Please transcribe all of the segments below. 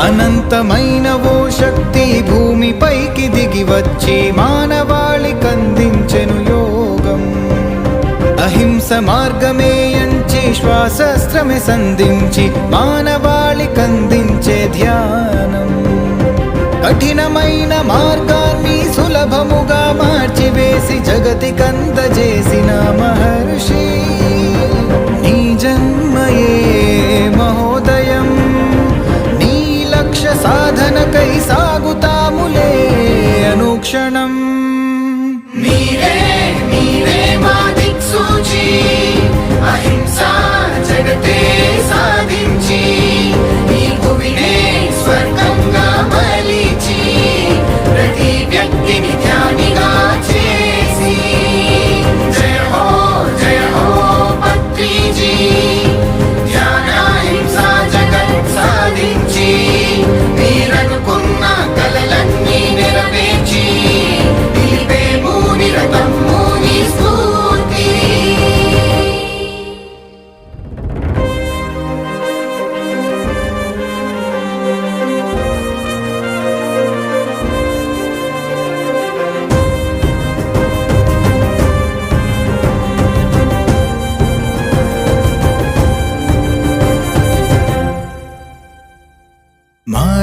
అనంతమైన ఓ శక్తి భూమిపైకి దిగి వచ్చి మానవాళి కందించెను యోగం. అహింస మార్గమే అంచి శ్వాసస్త్రమే సంధించి మానవాళి కందించే ధ్యానం. కఠినమైన మార్గాన్ని సులభముగా మార్చివేసి జగతి కందజేసిన మహర్షి దిక్సూచి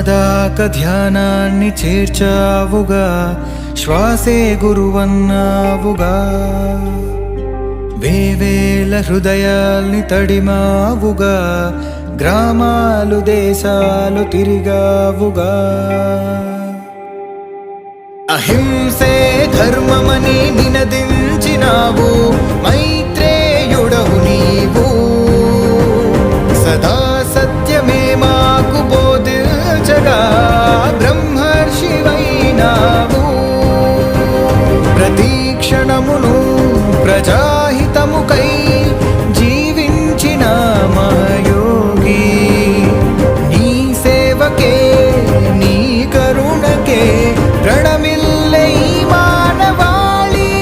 మాదాక ధ్యానాన్ని చేర్చావుగా శ్వాసే గురువన్నావుగా. వేవేల హృదయాల్ని తడిమావుగా గ్రామాలు దేశాలు తిరిగావుగా. అహింసే ధర్మమని క్షణమును ప్రజాహితముకై జీవించిన మాయోగి. నీ సేవకే నీ కరుణకే ప్రణమిల్లే మానవాళి.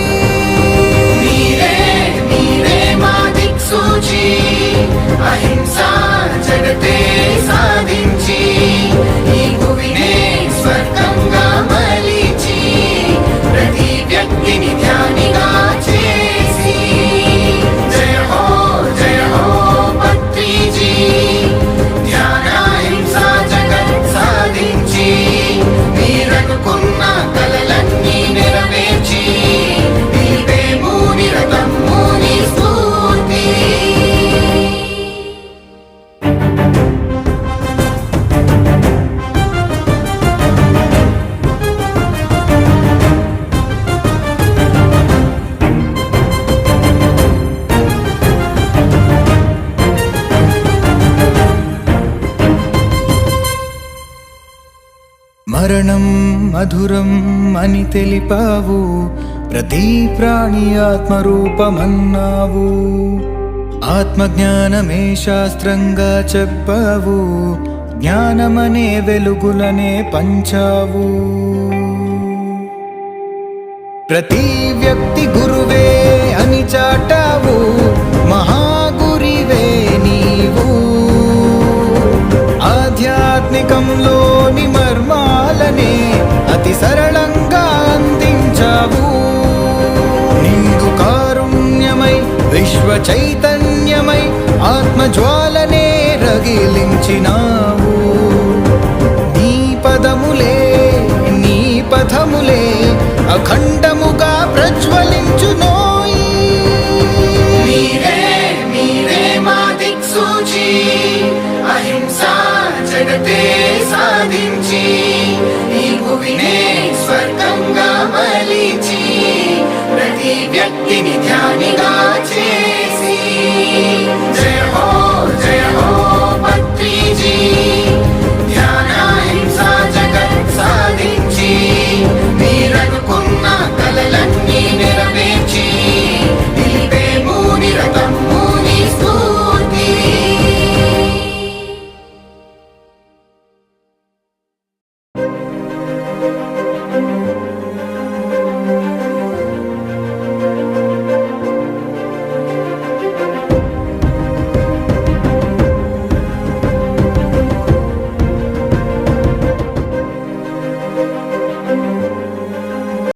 మా దిక్సూచి అహింసా జగతే మరణం మధురం అని తెలిపావు. ప్రతి ప్రాణి ఆత్మరూపమన్నావు. ఆత్మజ్ఞానమే శాస్త్రంగా చెప్పావు. జ్ఞానమనే వెలుగులనే పంచావు. ప్రతి వ్యక్తి గురువే అని చాటావు. మహాగురివే నీవు. ఆధ్యాత్మికంలో అతి సరళంగా అందించావు. నిండు కారుణ్యమై విశ్వ చైతన్యమై ఆత్మజ్వాలనే రగిలించినావు. నీ పదములే నీ పథములే అఖండముగా ప్రజ్వలించునో మీరే అహింసా జగతే సాధించి ప్రభువినే స్వర్గంగా మలిచి ప్రతి వ్యక్తిని ధ్యానిగా చే